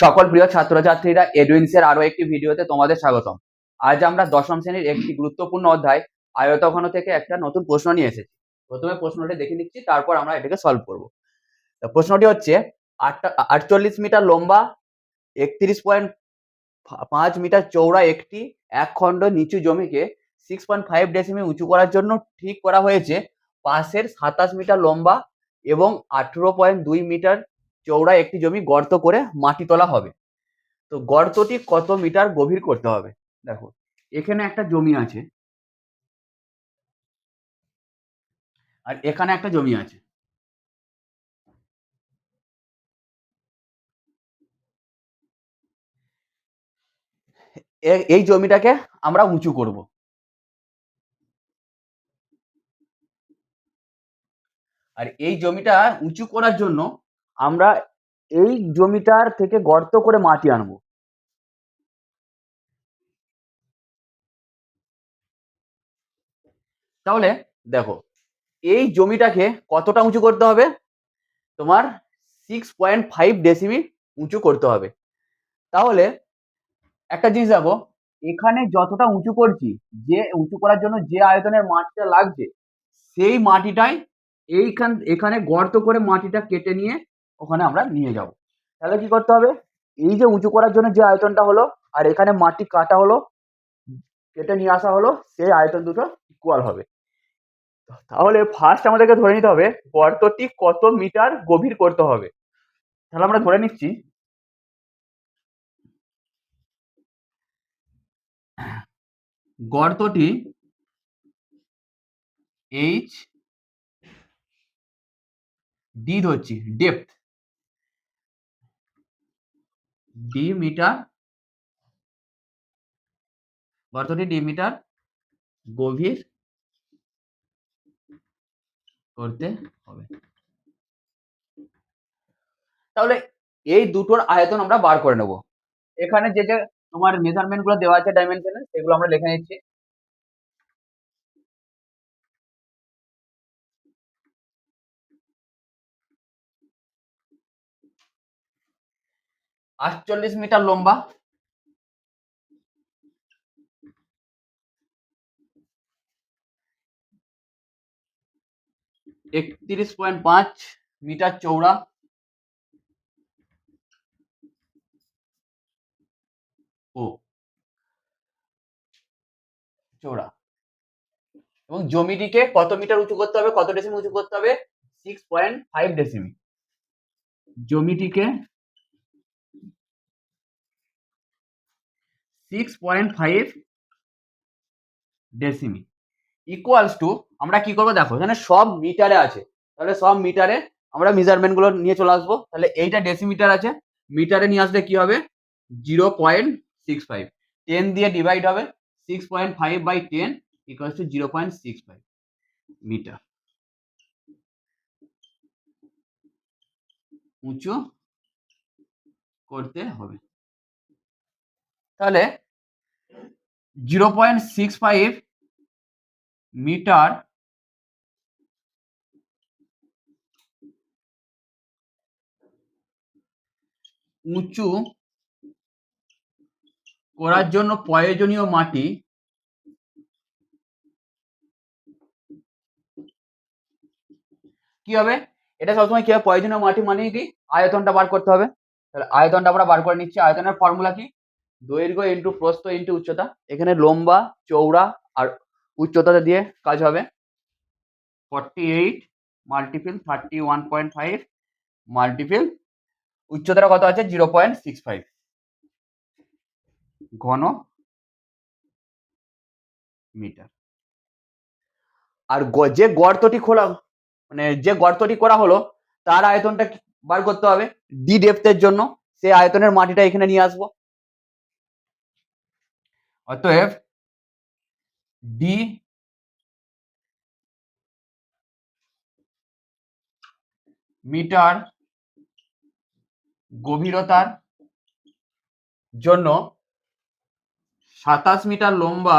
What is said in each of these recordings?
সকল প্রিয় ছাত্রছাত্রীরা এডুইন্সের আরও একটি ভিডিওতে তোমাদের স্বাগতম। আজ আমরা দশম শ্রেণির একটি গুরুত্বপূর্ণ অধ্যায় আয়তঘন থেকে একটা নতুন প্রশ্ন নিয়ে এসেছি। প্রথমে প্রশ্নটি দেখে নিচ্ছি, তারপর আমরা এটাকে সলভ করব। প্রশ্নটি হচ্ছে, আটটা- আটচল্লিশ মিটার লম্বা, একত্রিশ পয়েন্ট পাঁচ মিটার চৌড়া একটি এক খণ্ড নিচু জমিকে সিক্স পয়েন্ট ফাইভ ডেসিমি উঁচু করার জন্য ঠিক করা হয়েছে। পাশের সাতাশ মিটার লম্বা এবং আঠেরো পয়েন্ট দুই মিটার চৌড়া একটি জমি গর্ত করে মাটি তোলা হবে। তো গর্তটি কত মিটার গভীর করতে হবে? দেখো, এখানে একটা জমি আছে। আর এখানে একটা জমি আছে। এই জমিটাকে আমরা উঁচু করব। আর এই জমিটা উঁচু করার জন্য আমরা এই জমিটার থেকে গর্ত করে মাটি আনব। তাহলে দেখো, এই জমিটাকে কতটা উঁচু করতে হবে? তোমার সিক্স পয়েন্ট ফাইভ ডেসিমি উঁচু করতে হবে। তাহলে একটা জিনিস দেখো, এখানে যতটা উঁচু করছি, যে উঁচু করার জন্য যে আয়তনের মাটিটা লাগছে, সেই মাটিটাই এইখান, এখানে গর্ত করে মাটিটা কেটে নিয়ে ওখানে আমরা নিয়ে যাব। তাহলে কি করতে হবে? এই যে উঁচু করার জন্য যে আয়তনটা হলো, আর এখানে মাটি কাটা হলো, কেটে নিয়ে আসা হলো, সেই আয়তন দুটো ইকুয়াল হবে। তাহলে ফার্স্ট আমাদেরকে ধরে নিতে হবে, গর্তটি কত মিটার গভীর করতে হবে? তাহলে আমরা ধরে নিচ্ছি, গর্তটি এইচ ডি ধরছি ডেপথ ডি মিটার গর্তটি ডি মিটার গভীর করতে হবে। তাহলে এই দুটোর আয়তন আমরা বার করে নেব। এখানে যে যে তোমার মেজারমেন্টগুলো দেওয়া আছে ডাইমেনশনে সেগুলো আমরা লিখে নিচ্ছি। আটচল্লিশ মিটার লম্বা। একত্রিশ পয়েন্ট পাঁচ মিটার চৌড়া ও। চৌড়া এবং জমিটিকে কত মিটার উঁচু করতে হবে, কত ডেসিমি উঁচু করতে হবে? সিক্স পয়েন্ট ফাইভ ডেসিমি জমিটিকে six point five ডেসিমি equals to আমরা কি করব দেখো, এখানে সব মিটারে আছে। তাহলে সব মিটারে আমরা মেজারমেন্টগুলো নিয়ে চলে আসব। তাহলে এইটা ডেসিমিটার আছে। মিটারে নিয়ে আসলে কি হবে? Zero point six five ten দিয়ে ডিভাইড হবে। Six point five by ten equals to zero point six five metre উঁচু করতে হবে। তাহলে zero point six five metre উঁচু করার জন্য প্রয়োজনীয় মাটি কি হবে? এটা সবসময় কি হবে? প্রয়োজনীয় মাটি মানে কি আয়তনটা বার করতে হবে। তাহলে আয়তনটা আমরা বার করে নিচ্ছি। আয়তনের ফর্মুলা কি? দৈর্ঘ্য ইন্টু প্রস্থ ইন্টু উচ্চতা। এখানে লম্বা চৌড়া আর উচ্চতাটা দিয়ে কাজ হবে। Forty eight multiple thirty one point five multiple উচ্চতাটা কত আছে? জিরো পয়েন্ট সিক্স ফাইভ ঘন মিটার আর যে গর্তটি খোলা মানে যে গর্তটি করা হলো, তার আয়তনটা বার করতে হবে? ডি ডেপথের জন্য। সেই আয়তনের মাটিটা এখানে নিয়ে আসব। অতএব ডি মিটার গভীরতার জন্য সাতাশ মিটার লম্বা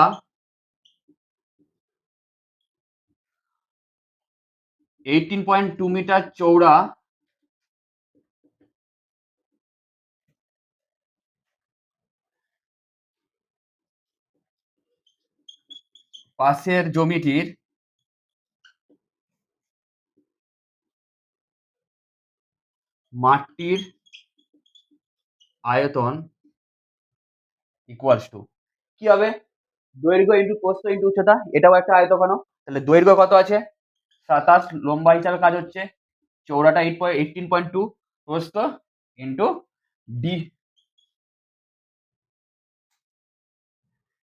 এইটিন পয়েন্ট টু মিটার চৌড়া পাশের জমিটির মাটির আয়তন ইকুয়ালস টু কি হবে? দৈর্ঘ্য ইন্টু প্রস্থ ইন্টু উচ্চতা, এটাও একটা আয়তঘন। তাহলে দৈর্ঘ্য কত আছে? সাতাশ লম্বা হিসাবে কাজ হচ্ছে। চৌড়াটা eight point eighteen point two প্রস্থ ইন্টু ডি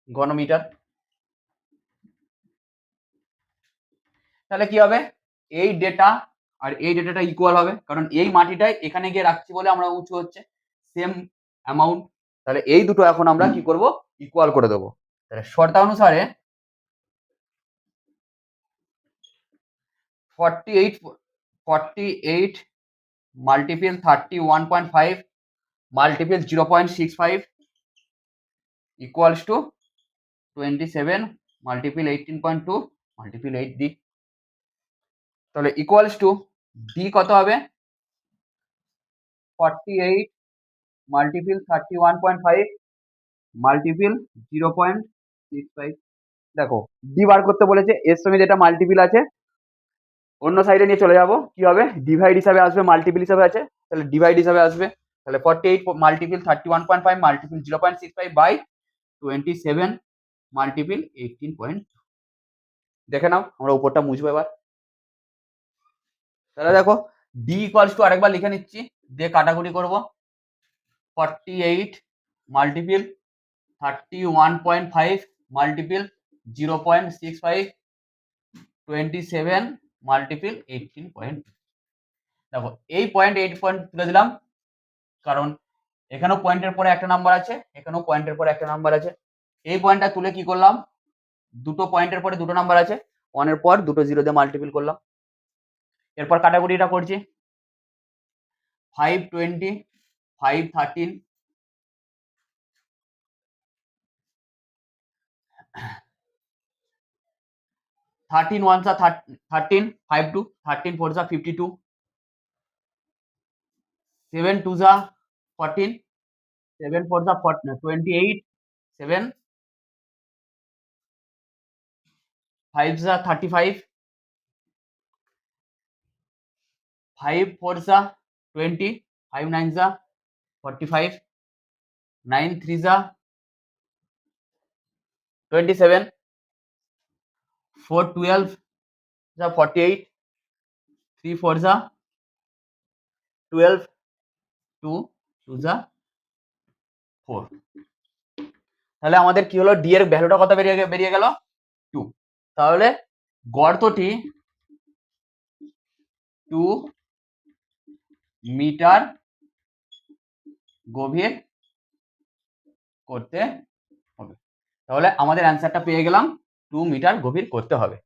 ঘনমিটার। তাহলে কি হবে? এই ডেটা আর এই ডেটাটা ইকুয়াল হবে। কারণ এই মাটিটাই এখানে গিয়ে রাখছি বলে আমরা উঁচু হচ্ছে। সেম অ্যামাউন্ট তাহলে এই দুটো এখন আমরা কি করব? ইকুয়াল করে দেবো। তাহলে শর্তানুসারে forty eight forty eight multiple thirty one point five multiple zero point six five equals to twenty seven multiple eighteen point two multiple eight D তাহলে ইকুয়ালস টু ডি কত হবে? Forty eight multiple thirty one point five multiple zero point six five দেখো D বার করতে বলেছে, এর সঙ্গে যেটা মাল্টিপিল আছে, অন্য সাইডে নিয়ে চলে যাব, কি হবে? ডিভাইড হিসাবে আসবে মাল্টিপিল হিসাবে আছে, তাহলে ডিভাইড হিসাবে আসবে। তাহলে forty eight multiple thirty one point five multiple zero point six five by twenty seven multiple eighteen point দেখে নাও, আমরা উপরটা মুছবো এবার। তাহলে দেখো ডি ইকুয়ালস টু আরেকবার লিখে নিচ্ছি, দিয়ে কাটাকুটি করব। Forty eight multiple thirty one point five multiple zero point six five twenty seven multiple eighteen point দেখো, এই পয়েন্ট এইট পয়েন্ট তুলে দিলাম, কারণ এখানেও পয়েন্টের পরে একটা নাম্বার আছে, এখানেও পয়েন্টের পরে একটা নাম্বার আছে। এই পয়েন্টটা তুলে কি করলাম? দুটো পয়েন্টের পরে দুটো নাম্বার আছে ওয়ানের পর দুটো জিরো দিয়ে মাল্টিপিল করলাম। এরপর কাটাকুটিটা করছি। Five twenty five thirteen thirteen one সা thirteen five two thirteen four সা ফিফটি টু সেভেন টু সা ফোরটিন সেভেন ফোর সা টোয়েন্টি এইট সেভেন ফাইভ সা থার্টি ফাইভ ফাইভ ফোর সা টোয়েন্টি ফাইভ নাইন সা ফর্টি ফাইভ নাইন থ্রি সা twenty seven four twelve যা forty eight three four যা twelve two two যা four তাহলে আমাদের কি হলো? ডি এর ভ্যালুটা কত বেরিয়ে বেরিয়ে গেল? টু তাহলে গর্তটি টু মিটার গভীর করতে হবে। তাহলে আমাদের অ্যান্সারটা পেয়ে গেলাম টু মিটার গভীর করতে হবে।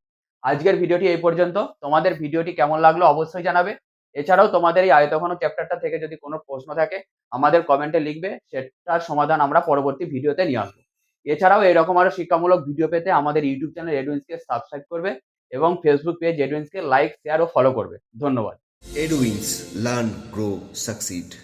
আজকের ভিডিওটি এই পর্যন্ত। তোমাদের ভিডিওটি কেমন লাগল অবশ্যই জানাবে। এছাড়াও তোমাদের এই আয়তঘন চ্যাপ্টারটা থেকে যদি কোনো প্রশ্ন থাকে, আমাদের কমেন্টে লিখবে, সেটার সমাধান আমরা পরবর্তী ভিডিওতে নিয়ে আসব। এছাড়াও এরকম আরও শিক্ষামূলক ভিডিও পেতে আমাদের ইউটিউব চ্যানেল এডুইন্সকে সাবস্ক্রাইব করবে এবং ফেসবুক পেজ এডুইন্সকে লাইক শেয়ার ও ফলো করবে। ধন্যবাদ। Edwins Learn, Grow, Succeed.